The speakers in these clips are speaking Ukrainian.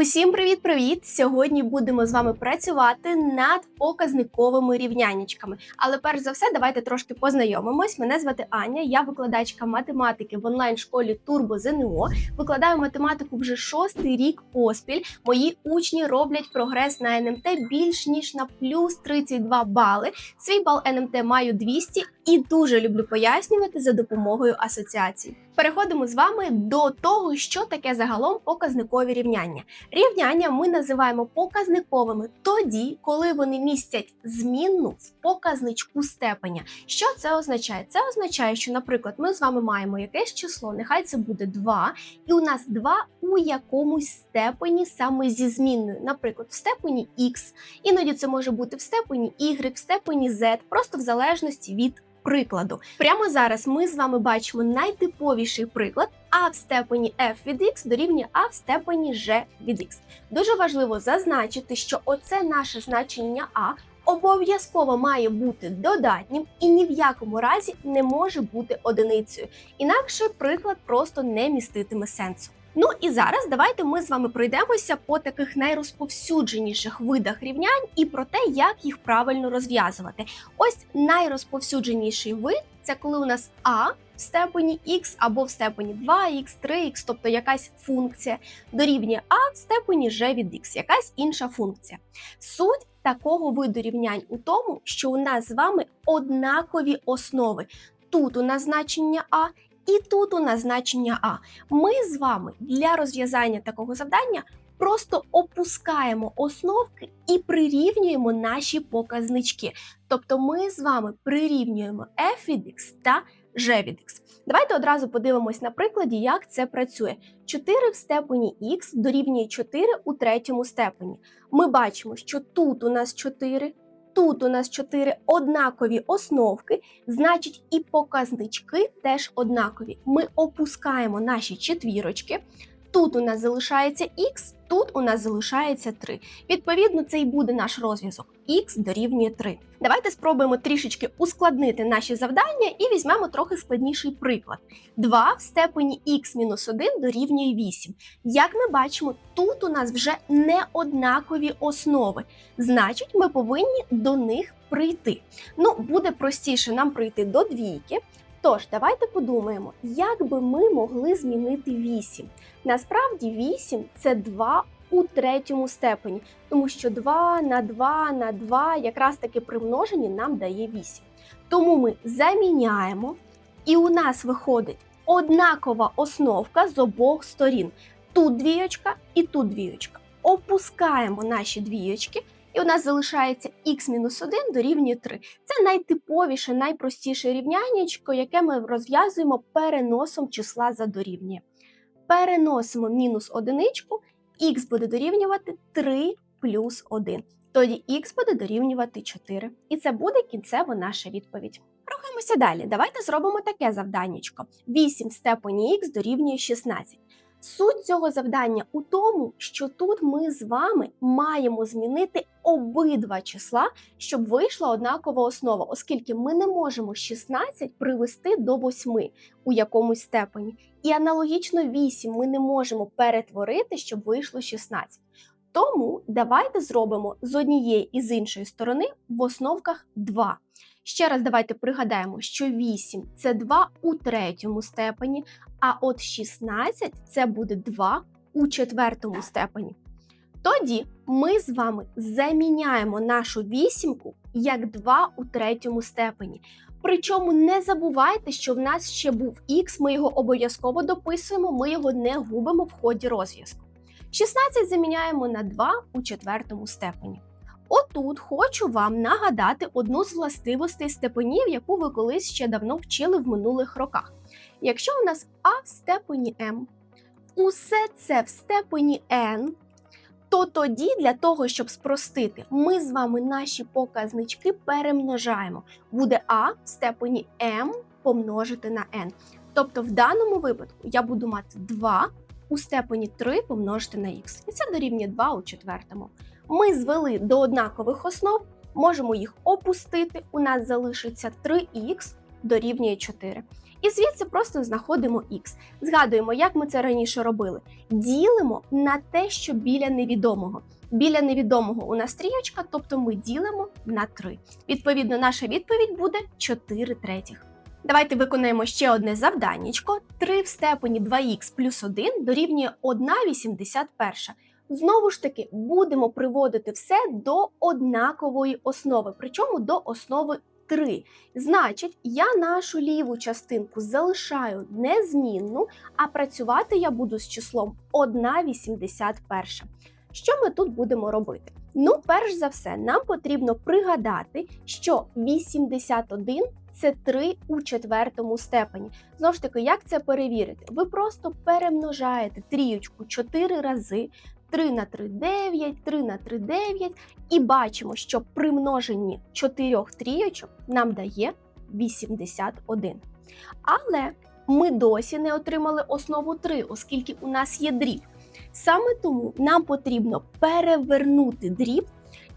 Усім привіт-привіт! Сьогодні будемо з вами працювати над показниковими рівняннячками. Але перш за все, давайте трошки познайомимось. Мене звати Аня, я викладачка математики в онлайн-школі Турбо ЗНО. Викладаю математику вже шостий рік поспіль. Мої учні роблять прогрес на НМТ більш ніж на плюс 32 бали. Свій бал НМТ маю 200 і дуже люблю пояснювати за допомогою асоціацій. Переходимо з вами до того, що таке загалом показникові рівняння. Рівняння ми називаємо показниковими тоді, коли вони містять змінну в показничку степеня. Що це означає? Це означає, що, наприклад, ми з вами маємо якесь число, нехай це буде 2, і у нас 2 у якомусь степені саме зі змінною, наприклад, в степені x, іноді це може бути в степені y, в степені z, просто в залежності від прикладу. Прямо зараз ми з вами бачимо найтиповіший приклад а в степені f від x дорівнює а в степені g від x. Дуже важливо зазначити, що оце наше значення а обов'язково має бути додатнім і ні в якому разі не може бути одиницею. Інакше приклад просто не міститиме сенсу. Ну і зараз давайте ми з вами пройдемося по таких найрозповсюдженіших видах рівнянь і про те, як їх правильно розв'язувати. Ось найрозповсюдженіший вид це коли у нас а в степені x або в степені 2х, 3х, тобто якась функція, дорівнює а в степені g від x, якась інша функція. Суть такого виду рівнянь у тому, що у нас з вами однакові основи. Тут у нас значення а і тут у нас значення А. Ми з вами для розв'язання такого завдання просто опускаємо основки і прирівнюємо наші показнички. Тобто ми з вами прирівнюємо f від x та g від x. Давайте одразу подивимось на прикладі, як це працює. 4 в степені х дорівнює 4 у третьому степені. Ми бачимо, що тут у нас 4, Тут у нас чотири однакові основки, значить, і показнички теж однакові. Ми опускаємо наші четвірочки. Тут у нас залишається х, тут у нас залишається 3. Відповідно, це і буде наш розв'язок. Х дорівнює 3. Давайте спробуємо трішечки ускладнити наші завдання і візьмемо трохи складніший приклад. 2 в степені х-1 дорівнює 8. Як ми бачимо, тут у нас вже не однакові основи. Значить, ми повинні до них прийти. Ну, буде простіше нам прийти до двійки. Тож, давайте подумаємо, як би ми могли змінити 8. Насправді 8 це 2 у третьому степені, тому що 2 на 2 на 2 якраз таки при множенні нам дає 8. Тому ми заміняємо, і у нас виходить однакова основка з обох сторін. Тут двійочка і тут двійочка. Опускаємо наші двійочки. І у нас залишається х-1 дорівнює 3. Це найтиповіше, найпростіше рівняннячко, яке ми розв'язуємо переносом числа за дорівнює. Переносимо мінус одиничку, х буде дорівнювати 3 плюс 1. Тоді х буде дорівнювати 4. І це буде кінцево наша відповідь. Рухаємося далі. Давайте зробимо таке завданнячко. 8 в степені х дорівнює 16. Суть цього завдання у тому, що тут ми з вами маємо змінити обидва числа, щоб вийшла однакова основа, оскільки ми не можемо 16 привести до 8 у якомусь степені. І аналогічно 8 ми не можемо перетворити, щоб вийшло 16. Тому давайте зробимо з однієї і з іншої сторони в основках 2. Ще раз давайте пригадаємо, що 8 це 2 у третьому степені, а от 16 це буде 2 у четвертому степені. Тоді ми з вами заміняємо нашу вісімку як 2 у третьому степені. Причому не забувайте, що в нас ще був х, ми його обов'язково дописуємо, ми його не губимо в ході розв'язку. 16 заміняємо на 2 у четвертому степені. Отут хочу вам нагадати одну з властивостей степенів, яку ви колись ще давно вчили в минулих роках. Якщо у нас А в степені М, усе це в степені N, то тоді для того, щоб спростити, ми з вами наші показнички перемножаємо. Буде А в степені М помножити на N. Тобто в даному випадку я буду мати 2 у степені 3 помножити на х. І це дорівнює 2 у четвертому. Ми звели до однакових основ, можемо їх опустити. У нас залишиться 3х дорівнює 4. І звідси просто знаходимо х. Згадуємо, як ми це раніше робили. Ділимо на те, що біля невідомого. Біля невідомого у нас трієчка, тобто ми ділимо на 3. Відповідно, наша відповідь буде 4 третіх. Давайте виконаємо ще одне завданнячко. 3 в степені 2х плюс 1 дорівнює 1,81. Знову ж таки, будемо приводити все до однакової основи, причому до основи 3. Значить, я нашу ліву частинку залишаю незмінну, а працювати я буду з числом 1,81. Що ми тут будемо робити? Ну, перш за все, нам потрібно пригадати, що 81 це 3 у четвертому степені. Знову ж таки, як це перевірити? Ви просто перемножаєте трієчку 4 рази. 3 на 3 9, 3 на 3 9, і бачимо, що при множенні 4 трійочок нам дає 81. Але ми досі не отримали основу 3, оскільки у нас є дріб. Саме тому нам потрібно перевернути дріб,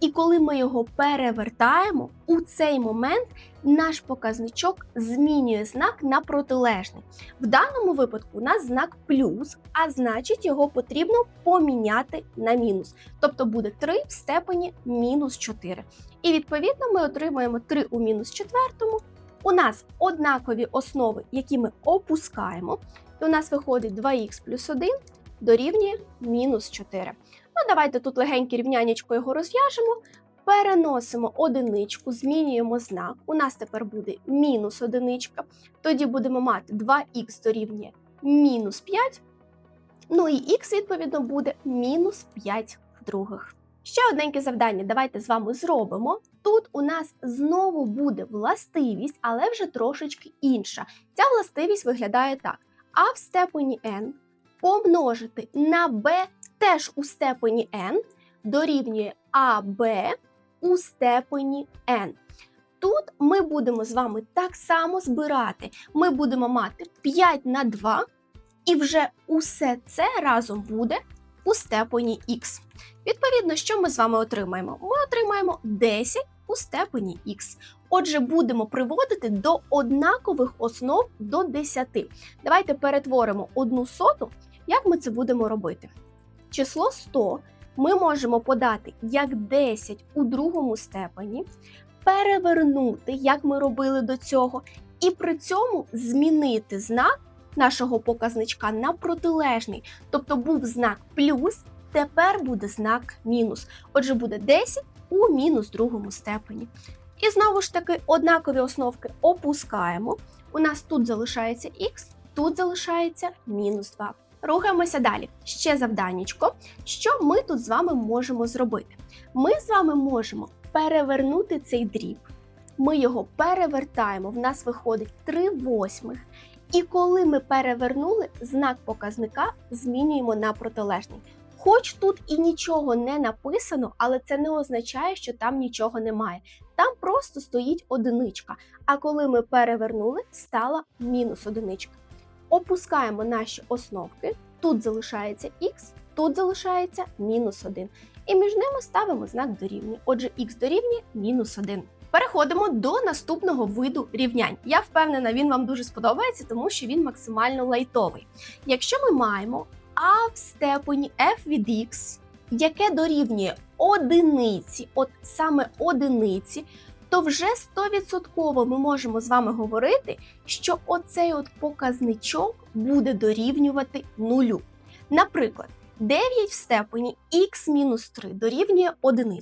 і коли ми його перевертаємо, у цей момент наш показничок змінює знак на протилежний. В даному випадку у нас знак плюс, а значить його потрібно поміняти на мінус. Тобто буде 3 в степені мінус 4. І відповідно ми отримаємо 3 у мінус четвертому. У нас однакові основи, які ми опускаємо. І у нас виходить 2х плюс 1 дорівнює мінус 4. Ну, давайте тут легеньке рівнянечко його розв'яжемо. Переносимо одиничку, змінюємо знак. У нас тепер буде мінус одиничка. Тоді будемо мати 2х дорівнює мінус 5. Ну і х, відповідно, буде мінус 5 других. Ще одненьке завдання давайте з вами зробимо. Тут у нас знову буде властивість, але вже трошечки інша. Ця властивість виглядає так: а в степені n помножити на b теж у степені n дорівнює АБ у степені n. Тут ми будемо з вами так само збирати. Ми будемо мати 5 на 2, і вже усе це разом буде у степені х. Відповідно, що ми з вами отримаємо? Ми отримаємо 10 у степені х. Отже, будемо приводити до однакових основ до 10. Давайте перетворимо одну соту. Як ми це будемо робити? Число 100 ми можемо подати як 10 у другому степені, перевернути, як ми робили до цього, і при цьому змінити знак нашого показничка на протилежний. Тобто був знак плюс, тепер буде знак мінус. Отже, буде 10 у мінус другому степені. І знову ж таки, однакові основки опускаємо. У нас тут залишається х, тут залишається мінус 2. Рухаємося далі. Ще завданнячко. Що ми тут з вами можемо зробити? Ми з вами можемо перевернути цей дріб. Ми його перевертаємо, в нас виходить 3 восьмих. І коли ми перевернули, знак показника змінюємо на протилежний. Хоч тут і нічого не написано, але це не означає, що там нічого немає. Там просто стоїть одиничка. А коли ми перевернули, стала мінус одиничка. Опускаємо наші основки. Тут залишається х, тут залишається мінус 1. І між ними ставимо знак дорівнює. Отже, х дорівнює мінус 1. Переходимо до наступного виду рівнянь. Я впевнена, він вам дуже сподобається, тому що він максимально лайтовий. Якщо ми маємо а в степені f від x, яке дорівнює одиниці, от саме одиниці, то вже 100% ми можемо з вами говорити, що оцей от показничок буде дорівнювати нулю. Наприклад, 9 в степені х-3 дорівнює 1.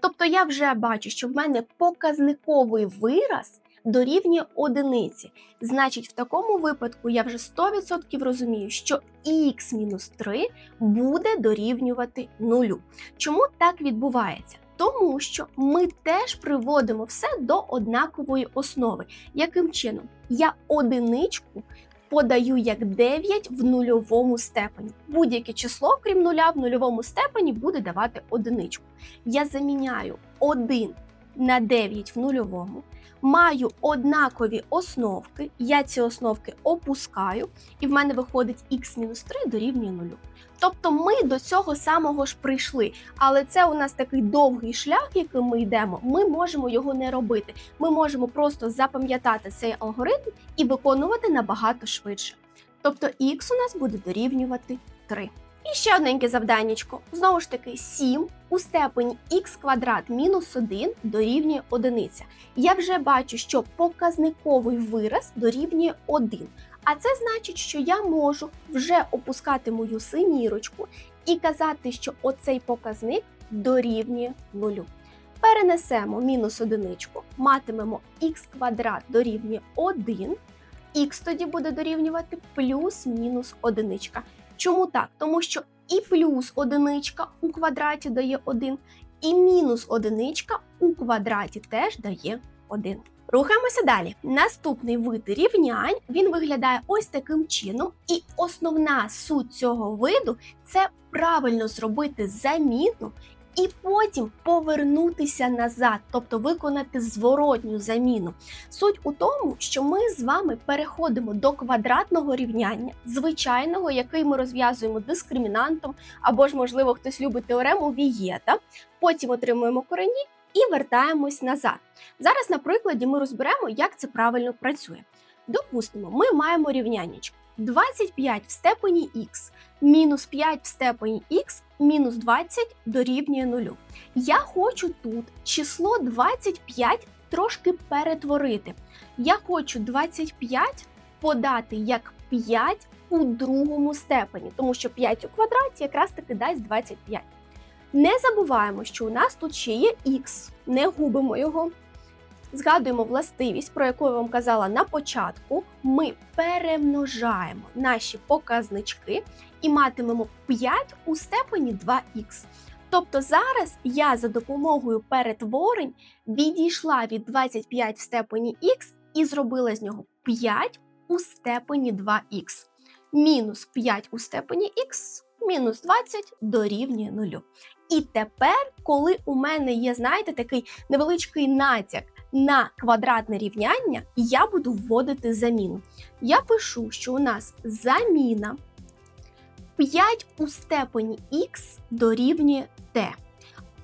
Тобто я вже бачу, що в мене показниковий вираз дорівнює одиниці. Значить, в такому випадку я вже 100% розумію, що х-3 буде дорівнювати нулю. Чому так відбувається? Тому що ми теж приводимо все до однакової основи. Яким чином? Я одиничку подаю як 9 в нульовому степені. Будь-яке число, крім нуля, в нульовому степені буде давати одиничку. Я заміняю 1 на 9 в нульовому, маю однакові основки, я ці основки опускаю, і в мене виходить х-3 дорівнює нулю. Тобто ми до цього самого ж прийшли, але це у нас такий довгий шлях, яким ми йдемо. Ми можемо його не робити. Ми можемо просто запам'ятати цей алгоритм і виконувати набагато швидше. Тобто х у нас буде дорівнювати 3. І ще одненьке завданнячко. Знову ж таки, 7 у степені х квадрат мінус 1 дорівнює 1. Я вже бачу, що показниковий вираз дорівнює 1. А це значить, що я можу вже опускати мою синірочку і казати, що оцей показник дорівнює 0. Перенесемо мінус одиничку, матимемо х квадрат дорівнює 1, х тоді буде дорівнювати плюс-мінус одиничка. Чому так? Тому що і плюс одиничка у квадраті дає 1, і мінус одиничка у квадраті теж дає 1. Рухаємося далі. Наступний вид рівнянь він виглядає ось таким чином, і основна суть цього виду це правильно зробити заміну і потім повернутися назад, тобто виконати зворотню заміну. Суть у тому, що ми з вами переходимо до квадратного рівняння, звичайного, який ми розв'язуємо дискримінантом, або ж, можливо, хтось любить теорему Вієта. Потім отримуємо корені і вертаємось назад. Зараз, на прикладі, ми розберемо, як це правильно працює. Допустимо, ми маємо рівняннячко 25 в степені х мінус 5 в степені х мінус 20 дорівнює 0. Я хочу тут число 25 трошки перетворити. Я хочу 25 подати як 5 у другому степені, тому що 5 у квадраті якраз таки дасть 25. Не забуваємо, що у нас тут ще є х, не губимо його. Згадуємо властивість, про яку я вам казала на початку. Ми перемножаємо наші показнички і матимемо 5 у степені 2х. Тобто зараз я за допомогою перетворень відійшла від 25 в степені х і зробила з нього 5 у степені 2х. Мінус 5 у степені х, мінус 20 дорівнює 0. І тепер, коли у мене є, знаєте, такий невеличкий натяк на квадратне рівняння, я буду вводити заміну. Я пишу, що у нас заміна 5 у степені х дорівнює t.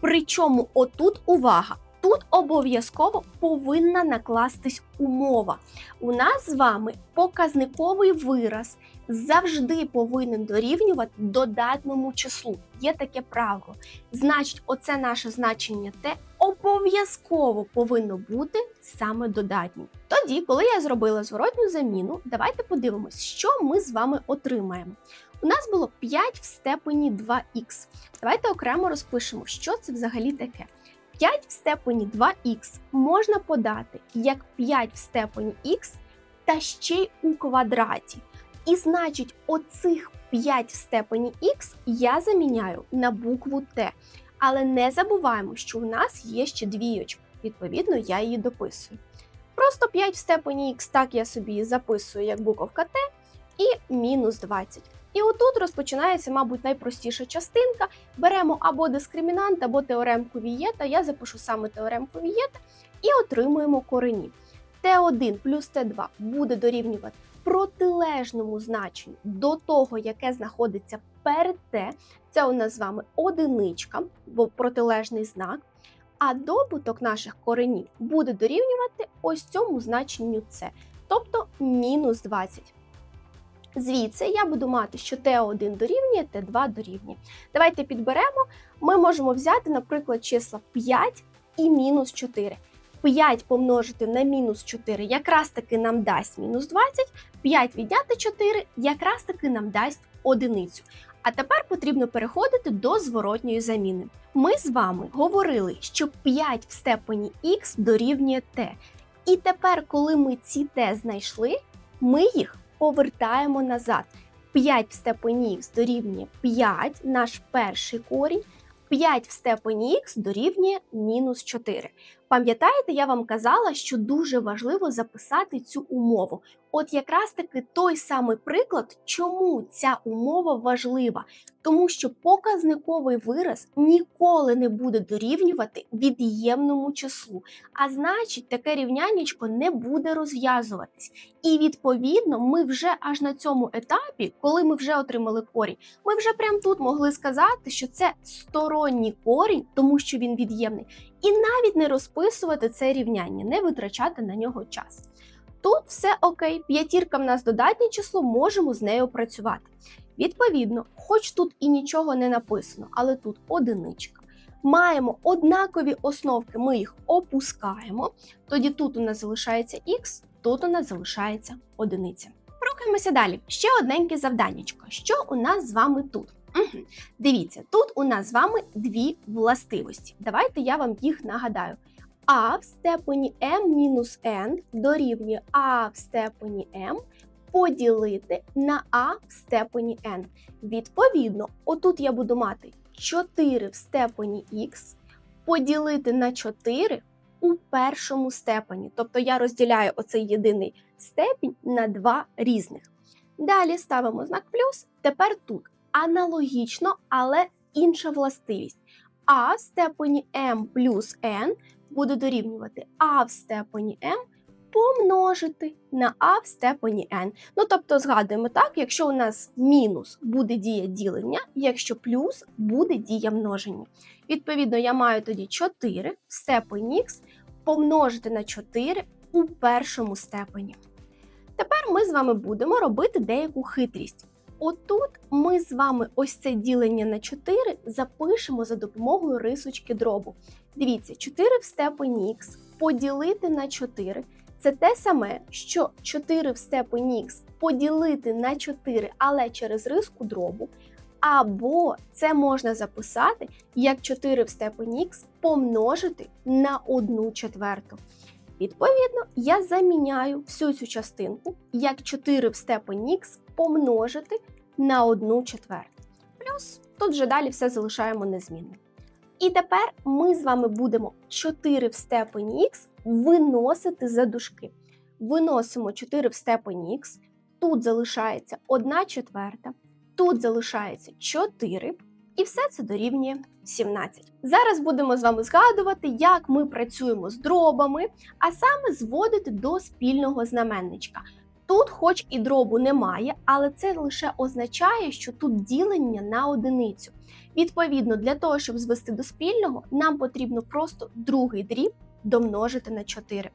Причому отут увага. Тут обов'язково повинна накластись умова. У нас з вами показниковий вираз завжди повинен дорівнювати додатному числу. Є таке правило. Значить, оце наше значення Т обов'язково повинно бути саме додатнім. Тоді, коли я зробила зворотню заміну, давайте подивимось, що ми з вами отримаємо. У нас було 5 в степені 2х. Давайте окремо розпишемо, що це взагалі таке. 5 в степені 2х можна подати як 5 в степені х та ще й у квадраті. І значить, оцих 5 в степені х я заміняю на букву Т. Але не забуваємо, що у нас є ще двійочка. Відповідно, я її дописую. Просто 5 в степені х так я собі записую як буковка Т і мінус 20. І отут розпочинається, мабуть, найпростіша частинка. Беремо або дискримінант, або теоремку Вієта. Я запишу саме теоремку Вієта і отримуємо корені. Т1 плюс Т2 буде дорівнювати протилежному значенню до того, яке знаходиться перед Т. Це у нас з вами одиничка, бо протилежний знак. А добуток наших коренів буде дорівнювати ось цьому значенню С, тобто мінус 20. Звідси я буду мати, що Т1 дорівнює, Т2 дорівнює. Давайте підберемо. Ми можемо взяти, наприклад, числа 5 і мінус 4. 5 помножити на мінус 4 якраз таки нам дасть мінус 20, 5 відняти 4 якраз таки нам дасть одиницю. А тепер потрібно переходити до зворотньої заміни. Ми з вами говорили, що 5 в степені х дорівнює t. І тепер, коли ми ці t знайшли, ми їх повертаємо назад. 5 в степені х дорівнює 5, наш перший корінь. 5 в степені х дорівнює мінус 4. Пам'ятаєте, я вам казала, що дуже важливо записати цю умову. От якраз таки той самий приклад, чому ця умова важлива, тому що показниковий вираз ніколи не буде дорівнювати від'ємному числу, а значить, таке рівняннячко не буде розв'язуватись. І відповідно, ми вже аж на цьому етапі, коли ми вже отримали корінь, ми вже прямо тут могли сказати, що це сторонній корінь, тому що він від'ємний, і навіть не розписувати це рівняння, не витрачати на нього час. Тут все окей, п'ятірка в нас додатнє число, можемо з нею працювати. Відповідно, хоч тут і нічого не написано, але тут одиничка. Маємо однакові основки, ми їх опускаємо. Тоді тут у нас залишається х, тут у нас залишається одиниця. Рухаємося далі. Ще одненьке завданнячко. Що у нас з вами тут? Угу. Дивіться, тут у нас з вами дві властивості. Давайте я вам їх нагадаю. А в степені m мінус n дорівнює А в степені m поділити на А в степені n. Відповідно, отут я буду мати 4 в степені х поділити на 4 у першому степені. Тобто я розділяю оцей єдиний степінь на два різних. Далі ставимо знак плюс. Тепер тут аналогічно, але інша властивість. А в степені m плюс n буде дорівнювати А в степені m помножити на А в степені n. Ну, тобто, згадуємо так, якщо у нас мінус буде дія ділення, якщо плюс буде дія множення. Відповідно, я маю тоді 4 в степені х помножити на 4 у першому степені. Тепер ми з вами будемо робити деяку хитрість. Отут ми з вами ось це ділення на 4 запишемо за допомогою рисочки дробу. Дивіться, 4 в степені х поділити на 4 це те саме, що 4 в степені х поділити на 4, але через риску дробу. Або це можна записати як 4 в степені х помножити на 1 четверту. Відповідно, я заміняю всю цю частинку як 4 в степені х помножити на 1 четверту. Плюс тут вже далі все залишаємо незмінним. І тепер ми з вами будемо 4 в степені х виносити за дужки. Виносимо 4 в степені х, тут залишається 1 четверта, тут залишається 4, і все це дорівнює 17. Зараз будемо з вами згадувати, як ми працюємо з дробами, а саме зводити до спільного знаменничка. Тут, хоч і дробу немає, але це лише означає, що тут ділення на одиницю. Відповідно, для того, щоб звести до спільного, нам потрібно просто другий дріб домножити на 4.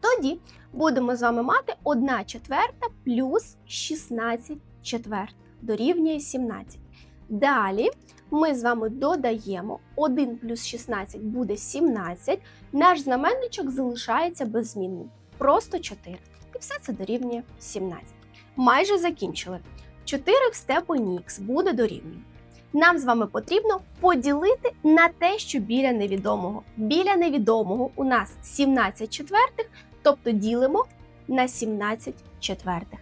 Тоді будемо з вами мати 1 четверта плюс 16 четверт дорівнює 17. Далі ми з вами додаємо 1 плюс 16 буде 17. Наш знаменничок залишається беззмінним. Просто 4. І все це дорівнює 17. Майже закінчили. 4 в степені х буде дорівнює. Нам з вами потрібно поділити на те, що біля невідомого. Біля невідомого у нас 17 четвертих, тобто ділимо на 17 четвертих.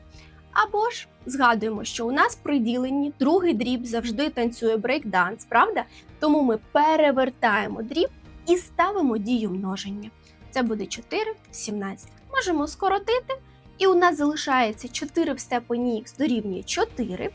Або ж згадуємо, що у нас при діленні другий дріб завжди танцює брейкданс, правда? Тому ми перевертаємо дріб і ставимо дію множення. Це буде 4 17. Можемо скоротити, і у нас залишається 4 в степені х дорівнює 4.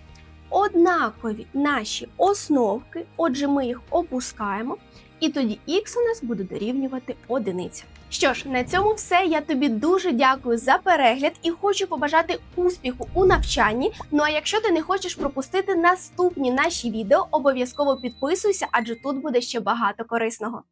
Однакові наші основки, отже, ми їх опускаємо, і тоді х у нас буде дорівнювати одиниця. Що ж, на цьому все. Я тобі дуже дякую за перегляд і хочу побажати успіху у навчанні. Ну а якщо ти не хочеш пропустити наступні наші відео, обов'язково підписуйся, адже тут буде ще багато корисного.